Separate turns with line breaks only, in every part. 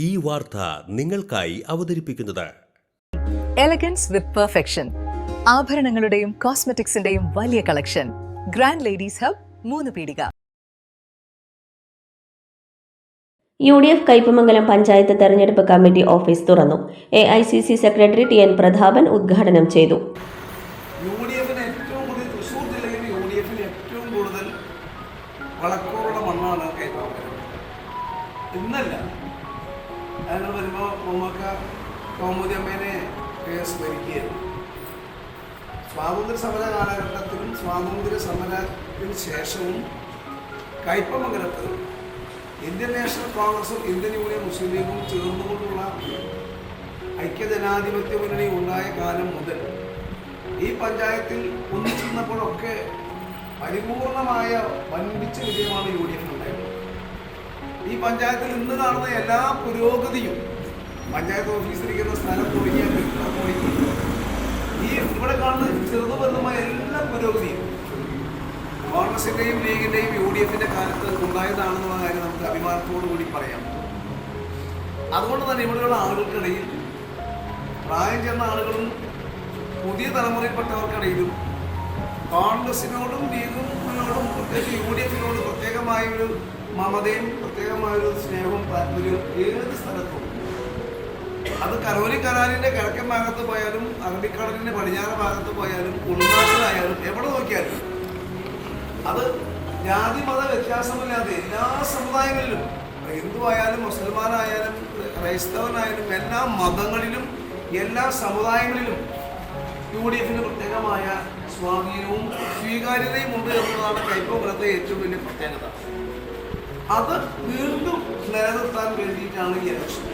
ഈ വാർത്ത നിങ്ങൾക്കായി അവതരിപ്പിക്കുന്നത്.
എലഗൻസ് വിത്ത് പെർഫെക്ഷൻ ആഭരണങ്ങളുടെയും കോസ്മെറ്റിക്സിന്റെയും വലിയ collection grand ladies hub Moonupeedika.
U D F Kaipamangalam panchayat തെരഞ്ഞെടുപ്പ് കമ്മിറ്റി ഓഫീസ് തുറന്നു. A I C C secretary T N Prathapan ഉദ്ഘാടനം ചെയ്തു.
യു ഡി എഫിന് ഏറ്റവും കൂടുതൽ തൃശ്ശൂർ ജില്ലയിൽ യു ഡി എഫിന് ഏറ്റവും കൂടുതൽ വളക്കൂറുള്ള മണ്ണാണ് കൈപ്പാമ്പരം ഇന്നല്ല ഞങ്ങൾ വരുമ്പോൾ മമ്മക്ക കൗമുദി അമ്മേനെ സ്മരിക്കുകയായിരുന്നു സ്വാതന്ത്ര്യ സമര കാലഘട്ടത്തിലും സ്വാതന്ത്ര്യ സമരത്തിന് ശേഷവും കയ്പമംഗലത്ത് ഇന്ത്യൻ നാഷണൽ കോൺഗ്രസും ഇന്ത്യൻ യൂണിയൻ മുസ്ലിം ലീഗും ചേർന്നുകൊണ്ടുള്ള ഐക്യജനാധിപത്യ മുന്നണി ഉണ്ടായ കാലം മുതൽ ഈ പഞ്ചായത്തിൽ ഒന്നിച്ചിരുന്നപ്പോഴൊക്കെ പരിപൂർണമായ വൻപിച്ച വിജയമാണ് യു ഡി എഫിന് ഉണ്ടായിരുന്നത്. ഈ പഞ്ചായത്തിൽ ഇന്ന് കാണുന്ന എല്ലാ പുരോഗതിയും പഞ്ചായത്ത് ഓഫീസിലിരിക്കുന്ന സ്ഥലം തുടങ്ങിയ ഈ ഇവിടെ കാണുന്ന വലുതുമായ എല്ലാ പുരോഗതിയും കോൺഗ്രസിന്റെയും ലീഗിന്റെയും യു ഡി എഫിന്റെ കാലത്ത് ഉണ്ടായതാണെന്നുള്ള കാര്യം നമുക്ക് അഭിമാനത്തോടു കൂടി പറയാം. അതുകൊണ്ട് തന്നെ ഇവിടെയുള്ള ആളുകൾക്കിടയിൽ പ്രായം ചെന്ന ആളുകളും പുതിയ തലമുറയിൽപ്പെട്ടവർക്കിടയിലും കോൺഗ്രസിനോടും ലീഗിനോടും പ്രത്യേകിച്ച് യു ഡി എഫിനോടും പ്രത്യേകമായ ഒരു മമതയും പ്രത്യേകമായൊരു സ്നേഹവും താല്പര്യവും ഏത് സ്ഥലത്തും. അത് കരോലി കനാലിന്റെ കിഴക്കൻ ഭാഗത്ത് പോയാലും അറബിക്കടലിന്റെ പടിഞ്ഞാറ് ഭാഗത്ത് പോയാലും ഉൾനാട്ടിലായാലും എവിടെ നോക്കിയാലും അത് ജാതി മത വ്യത്യാസമില്ലാതെ എല്ലാ സമുദായങ്ങളിലും ഹിന്ദു ആയാലും മുസൽമാനായാലും ക്രൈസ്തവനായാലും എല്ലാ മതങ്ങളിലും എല്ലാ സമുദായങ്ങളിലും യു ഡി എഫിന് പ്രത്യേകമായ സ്വാധീനവും സ്വീകാര്യതയും ഉണ്ട് എന്നതാണ് കൈപ്പോ ഏറ്റവും വലിയ പ്രത്യേകത. അത് വീണ്ടും നിലനിർത്താൻ വേണ്ടിയിട്ടാണ് ഈ ഇലക്ഷൻ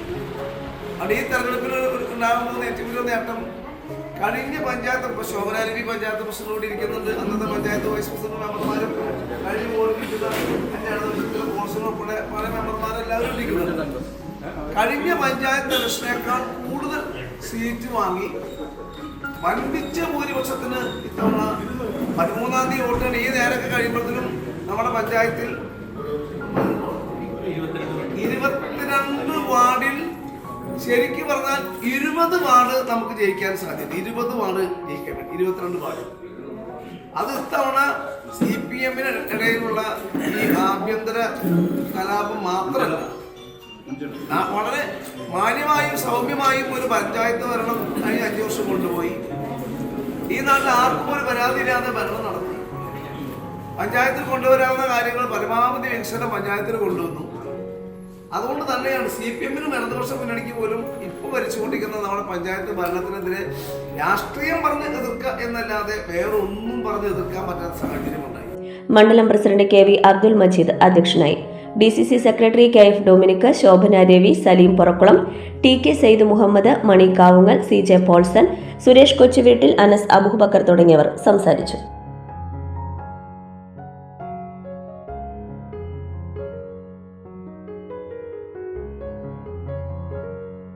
അത് ഈ തെരഞ്ഞെടുപ്പിൽ ഉണ്ടാകുന്ന ഏറ്റവും വലിയ നേട്ടം കഴിഞ്ഞ പഞ്ചായത്ത് ഇപ്പൊ ശോഭനാലിനി പഞ്ചായത്ത് പ്രസിഡന്റ് കൂടി ഇരിക്കുന്നുണ്ട്. അന്നത്തെ പഞ്ചായത്ത് വൈസ് പ്രസിഡന്റ് മെമ്പർമാരും കഴിഞ്ഞ വോട്ട് എന്റെ അടുത്ത കോൺസുൽ ഉൾപ്പെടെ പല മെമ്പർമാരും എല്ലാവരും ഇരിക്കുന്നുണ്ട് കഴിഞ്ഞ പഞ്ചായത്ത് ഇലക്ഷനേക്കാൾ കൂടുതൽ സീറ്റ് വാങ്ങി വൻപിച്ച ഭൂരിപക്ഷത്തിന് ഇത്തവണ പതിമൂന്നാം തീയതി വോട്ടാണ് ഈ നേരൊക്കെ കഴിയുമ്പോഴത്തേനും നമ്മുടെ പഞ്ചായത്തിൽ ഇരുപത്തിരണ്ട്. വാർഡിൽ ശരിക്കും പറഞ്ഞാൽ ഇരുപത് വാർഡ് നമുക്ക് ജയിക്കാൻ സാധ്യത. ഇരുപത് വാർഡ് ജയിക്കാൻ പറ്റും ഇരുപത്തിരണ്ട് വാർഡ്. അത് ഇത്തവണ സി പി എമ്മിന് ഇടയിലുള്ള ഈ ആഭ്യന്തര കലാപം മാത്രമല്ല വളരെ മാന്യമായും സൗമ്യമായും ഒരു പഞ്ചായത്ത് ഭരണം കഴിഞ്ഞ അഞ്ചു വർഷം കൊണ്ടുപോയി. ഈ നാട്ടിൽ ആർക്കും ഒരു പരാതിയില്ലാതെ ഭരണം നടത്തി. പഞ്ചായത്തിൽ കൊണ്ടുവരാവുന്ന കാര്യങ്ങൾ പരമാവധി വികസനം പഞ്ചായത്തിൽ കൊണ്ടുവന്നു. അതുകൊണ്ട് തന്നെയാണ് സി പി എമ്മിനും ഇടതുപക്ഷ മുന്നണിക്ക് പോലും ഇപ്പൊ ഭരിച്ചുകൊണ്ടിരിക്കുന്ന നമ്മുടെ പഞ്ചായത്ത് ഭരണത്തിനെതിരെ രാഷ്ട്രീയം പറഞ്ഞ് എതിർക്കുക എന്നല്ലാതെ വേറെ ഒന്നും പറഞ്ഞ് എതിർക്കാൻ പറ്റാത്ത സാഹചര്യമുണ്ടായി
മണ്ഡലം president K V Abdul Majeed അധ്യക്ഷനായി. D C C secretary K F Dominic Shobhana Ravi Saleem Purakkulam T K Syed Muhammad Mani Kavungal C J Paulson Suresh Kochuveettil Anas Abubakar തുടങ്ങിയവർ സംസാരിച്ചു.